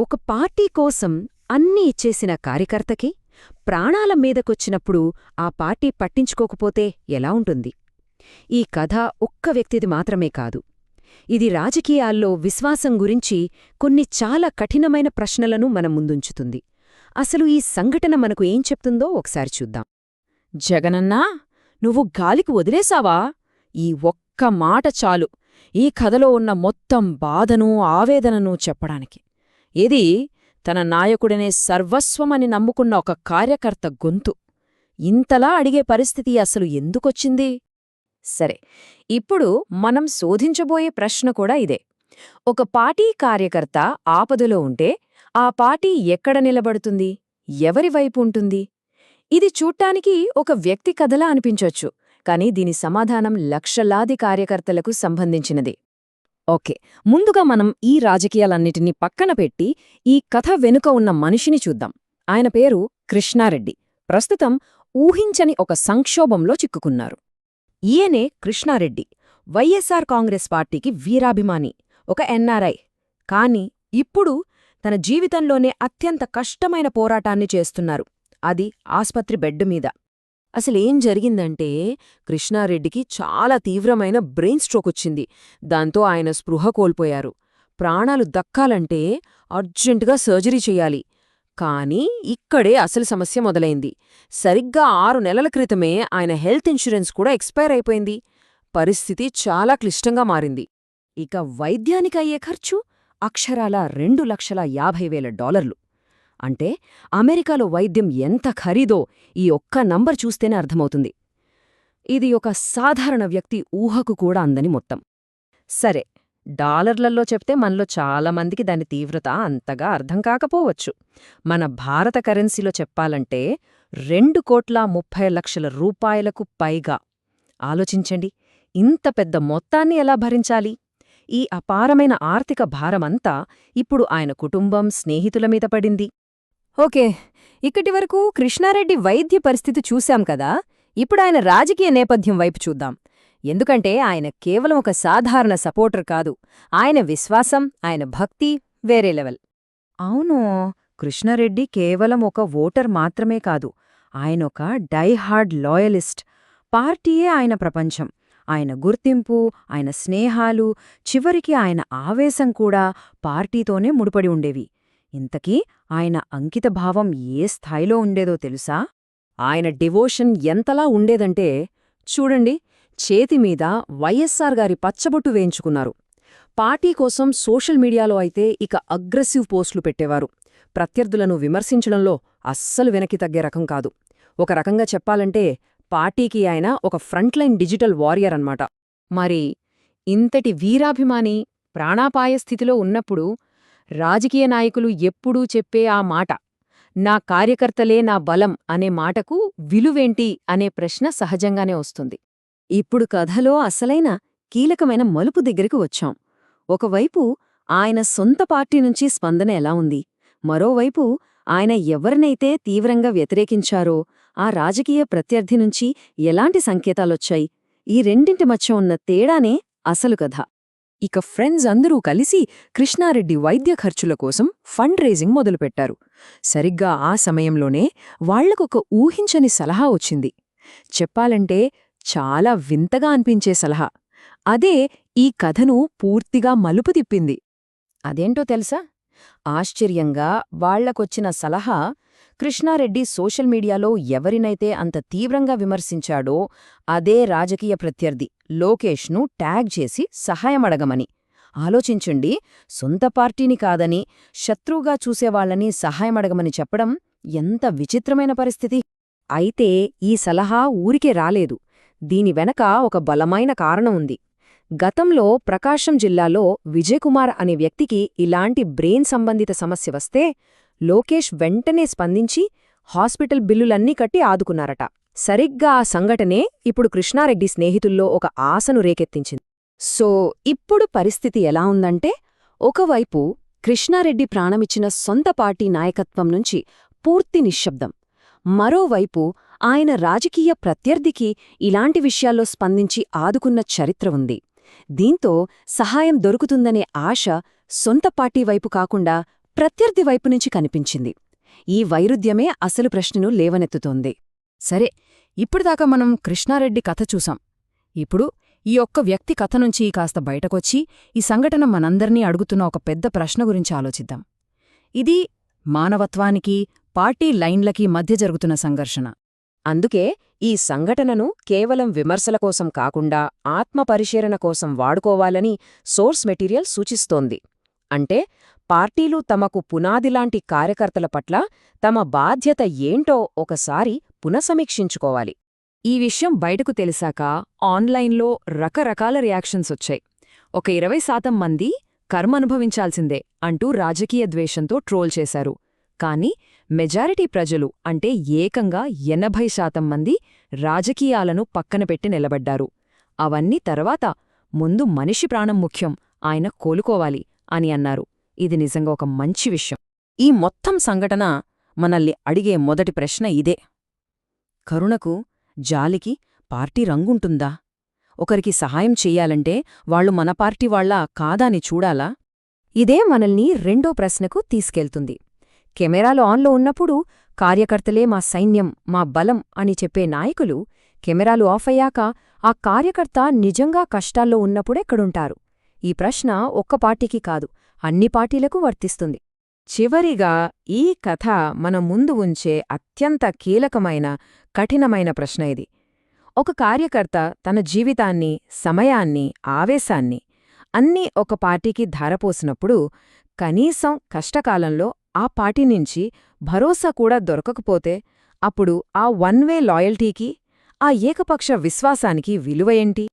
ఒక పార్టీ కోసం అన్నీ ఇచ్చేసిన కార్యకర్తకి ప్రాణాల మీదకొచ్చినప్పుడు ఆ పార్టీ పట్టించుకోకపోతే ఎలా ఉంటుంది? ఈ కథ ఒక్క వ్యక్తిది మాత్రమే కాదు. ఇది రాజకీయాల్లో విశ్వాసం గురించి కొన్ని చాలా కఠినమైన ప్రశ్నలను మన ముందుంచుతుంది. అసలు ఈ సంఘటన మనకు ఏం చెప్తుందో ఒకసారి చూద్దాం. జగనన్నా నువ్వు గాలికి వదిలేశావా? ఈ ఒక్క మాట చాలు. ఈ కథలో ఉన్న మొత్తం బాధను ఆవేదనను చెప్పడానికి. ఇది తన నాయకుడనే సర్వస్వమని నమ్ముకున్న ఒక కార్యకర్త గొంతు. ఇంతలా అడిగే పరిస్థితి అసలు ఎందుకొచ్చింది? సరే ఇప్పుడు మనం శోధించబోయే ప్రశ్న కూడా ఇదే. ఒక పార్టీ కార్యకర్త ఆపదలో ఉంటే ఆ పార్టీ ఎక్కడ నిలబడుతుంది? ఎవరి వైపు ఉంటుంది? ఇది చూట్టానికి ఒక వ్యక్తి కథలా అనిపించొచ్చు కాని దీని సమాధానం లక్షలాది కార్యకర్తలకు సంబంధించినది. ఓకే. ముందుగా మనం ఈ రాజకీయాలన్నిటినీ పక్కన పెట్టి ఈ కథ వెనుక ఉన్న మనిషిని చూద్దాం. ఆయన పేరు కృష్ణారెడ్డి. ప్రస్తుతం ఊహించని ఒక సంక్షోభంలో చిక్కుకున్నారు. ఈయనే కృష్ణారెడ్డి. వైఎస్ఆర్ కాంగ్రెస్ పార్టీకి వీరాభిమాని ఒక ఎన్ఆర్ఐ కాని ఇప్పుడు తన జీవితంలోనే అత్యంత కష్టమైన పోరాటాన్ని చేస్తున్నారు. అది ఆస్పత్రి బెడ్ మీద. అసలేం జరిగిందంటే కృష్ణారెడ్డికి చాలా తీవ్రమైన బ్రెయిన్ స్ట్రోక్ వచ్చింది. దాంతో ఆయన స్పృహ కోల్పోయారు. ప్రాణాలు దక్కాలంటే అర్జెంటుగా సర్జరీ చెయ్యాలి కానీ ఇక్కడే అసలు సమస్య మొదలైంది. సరిగ్గా ఆరు నెలల క్రితమే ఆయన హెల్త్ ఇన్సూరెన్స్ కూడా ఎక్స్పైర్ అయిపోయింది. పరిస్థితి చాలా క్లిష్టంగా మారింది. ఇక వైద్యానికయ్యే ఖర్చు అక్షరాల రెండు లక్షల యాభై వేల డాలర్లు. అంటే అమెరికాలో వైద్యం ఎంత ఖరీదో ఈ ఒక్క నంబర్ చూస్తేనే అర్థమవుతుంది. ఇది ఒక సాధారణ వ్యక్తి ఊహకు కూడా అందని మొత్తం. సరే డాలర్లలో చెప్తే మనలో చాలామందికి దాని తీవ్రత అంతగా అర్థం కాకపోవచ్చు. మన భారత కరెన్సీలో చెప్పాలంటే రెండు కోట్ల ముప్పై లక్షల రూపాయలకు పైగా. ఆలోచించండి ఇంత పెద్ద మొత్తాన్ని ఎలా భరించాలి? ఈ అపారమైన ఆర్థిక భారమంతా ఇప్పుడు ఆయన కుటుంబం స్నేహితుల మీద పడింది. ఓకే ఇక్కటి వరకు కృష్ణారెడ్డి వైద్య పరిస్థితి చూశాం కదా ఇప్పుడు ఆయన రాజకీయ నేపథ్యం వైపు చూద్దాం. ఎందుకంటే ఆయన కేవలం ఒక సాధారణ సపోర్టర్ కాదు ఆయన విశ్వాసం ఆయన భక్తి వేరే లెవెల్. అవును కృష్ణారెడ్డి కేవలం ఒక ఓటర్ మాత్రమే కాదు ఆయనొక డైహార్డ్ లాయలిస్ట్. పార్టీయే ఆయన ప్రపంచం ఆయన గుర్తింపు ఆయన స్నేహాలు చివరికి ఆయన ఆవేశం కూడా పార్టీతోనే ముడిపడి ఉండేవి. ఇంతకీ ఆయన అంకితభావం ఏ స్థాయిలో ఉండేదో తెలుసా? ఆయన డివోషన్ ఎంతలా ఉండేదంటే చూడండి చేతిమీద వైఎస్సార్ గారి పచ్చబొట్టు వేయించుకున్నారు. పార్టీ కోసం సోషల్ మీడియాలో అయితే ఇక అగ్రెసివ్ పోస్టులు పెట్టేవారు. ప్రత్యర్థులను విమర్శించడంలో అస్సలు వెనక్కి తగ్గే రకం కాదు. ఒక రకంగా చెప్పాలంటే పార్టీకి ఆయన ఒక ఫ్రంట్లైన్ డిజిటల్ వారియర్ అన్నమాట. మరి ఇంతటి వీరాభిమాని ప్రాణాపాయ స్థితిలో ఉన్నప్పుడు రాజకీయ నాయకులు ఎప్పుడూ చెప్పే ఆ మాట నా కార్యకర్తలే నా బలం అనే మాటకు విలువేంటి అనే ప్రశ్న సహజంగానే వస్తుంది. ఇప్పుడు కథలో అసలైన కీలకమైన మలుపు దగ్గరికి వచ్చాం. ఒకవైపు ఆయన సొంత పార్టీ నుంచి స్పందన ఎలా ఉంది? మరోవైపు ఆయన ఎవరినైతే తీవ్రంగా వ్యతిరేకించారో ఆ రాజకీయ ప్రత్యర్థి నుంచి ఎలాంటి సంకేతాలొచ్చాయి? ఈ రెండింటి మధ్య ఉన్న తేడానే అసలు కథ. ఇక ఫ్రెండ్స్ అందరూ కలిసి కృష్ణారెడ్డి వైద్య ఖర్చుల కోసం ఫండ్ రేజింగ్ మొదలుపెట్టారు. సరిగ్గా ఆ సమయంలోనే వాళ్ళకొక ఊహించని సలహా వచ్చింది. చెప్పాలంటే చాలా వింతగా అనిపించే సలహా. అదే ఈ కథను పూర్తిగా మలుపు తిప్పింది. అదేంటో తెలుసా? ఆశ్చర్యంగా వాళ్ళకొచ్చిన సలహా కృష్ణారెడ్డి సోషల్ మీడియాలో ఎవరినైతే అంత తీవ్రంగా విమర్శించాడో అదే రాజకీయ ప్రత్యర్థి లోకేష్ను ట్యాగ్ చేసి సహాయమడగమని ఆలోచించండి సొంత పార్టీని కాదని శత్రువుగా చూసేవాళ్ళని సహాయమడగమని చెప్పడం ఎంత విచిత్రమైన పరిస్థితి. అయితే ఈ సలహా ఊరికే రాలేదు. దీని వెనక ఒక బలమైన కారణం ఉంది. గతంలో ప్రకాశం జిల్లాలో విజయకుమార్ అనే వ్యక్తికి ఇలాంటి బ్రెయిన్ సంబంధిత సమస్య వస్తే లోకేష్ వెంటనే స్పందించి హాస్పిటల్ బిల్లులన్నీ కట్టి ఆదుకున్నారట. సరిగ్గా ఆ సంఘటనే ఇప్పుడు కృష్ణారెడ్డి స్నేహితుల్లో ఒక ఆశను రేకెత్తించింది. సో ఇప్పుడు పరిస్థితి ఎలా ఉందంటే ఒకవైపు కృష్ణారెడ్డి ప్రాణమిచ్చిన సొంత పార్టీ నాయకత్వం నుంచి పూర్తి నిశ్శబ్దం. మరోవైపు ఆయన రాజకీయ ప్రత్యర్థికి ఇలాంటి విషయాల్లో స్పందించి ఆదుకున్న చరిత్ర ఉంది. దీంతో సహాయం దొరుకుతుందనే ఆశ సొంత పార్టీ వైపు కాకుండా ప్రత్యర్థి వైపు నుంచి కనిపించింది. ఈ వైరుధ్యమే అసలు ప్రశ్నను లేవనెత్తుతోంది. సరే ఇప్పటిదాకా మనం కృష్ణారెడ్డి కథ చూసాం. ఇప్పుడు ఈ ఒక్క వ్యక్తి కథ నుంచి కాస్త బయటకొచ్చి ఈ సంఘటన మనందర్నీ అడుగుతున్న ఒక పెద్ద ప్రశ్న గురించి ఆలోచిద్దాం. ఇది మానవత్వానికి పార్టీ లైన్లకి మధ్య జరుగుతున్న సంఘర్షణ. అందుకే ఈ సంఘటనను కేవలం విమర్శల కోసం కాకుండా ఆత్మపరిశీలన కోసం వాడుకోవాలని సోర్స్ మెటీరియల్ సూచిస్తోంది. అంటే పార్టీలు తమకు పునాదిలాంటి కార్యకర్తల పట్ల తమ బాధ్యత ఏంటో ఒకసారి పునఃసమీక్షించుకోవాలి. ఈ విషయం బయటకు తెలిసాక ఆన్లైన్లో రకరకాల రియాక్షన్స్ వచ్చాయి. ఒక ఇరవై శాతం మంది కర్మనుభవించాల్సిందే అంటూ రాజకీయ ద్వేషంతో ట్రోల్ చేశారు. కానీ మెజారిటీ ప్రజలు అంటే ఏకంగా ఎనభై శాతం మంది రాజకీయాలను పక్కనపెట్టి నిలబడ్డారు. అవన్నీ తర్వాత ముందు మనిషి ప్రాణం ముఖ్యం ఆయన కోలుకోవాలి అని అన్నారు. ఇది నిజంగా ఒక మంచి విషయం. ఈ మొత్తం సంఘటన మనల్ని అడిగే మొదటి ప్రశ్న ఇదే. కరుణకు జాలికి పార్టీ రంగుంటుందా? ఒకరికి సహాయం చెయ్యాలంటే వాళ్ళు మన పార్టీ వాళ్ళ కాదాని చూడాలా? ఇదే మనల్ని రెండో ప్రశ్నకు తీసుకెళ్తుంది. కెమెరాలు ఆన్లో ఉన్నప్పుడు కార్యకర్తలే మా సైన్యం మా బలం అని చెప్పే నాయకులు కెమెరాలు ఆఫ్ అయ్యాక ఆ కార్యకర్త నిజంగా కష్టాల్లో ఉన్నప్పుడెక్కడుంటారు ఈ ప్రశ్న ఒక్క పార్టీకి కాదు అన్ని పార్టీలకు వర్తిస్తుంది. చివరిగా ఈ కథ మన ముందు ఉంచే అత్యంత కీలకమైన కఠినమైన ప్రశ్న ఇది. ఒక కార్యకర్త తన జీవితాన్ని సమయాన్ని ఆవేశాన్ని అన్నీ ఒక పార్టీకి ధారపోసినప్పుడు కనీసం కష్టకాలంలో ఆ పార్టీ నుంచి భరోసా కూడా దొరకకపోతే అప్పుడు ఆ వన్ వే లాయల్టీకి ఆ ఏకపక్ష విశ్వాసానికి విలువ ఏంటి?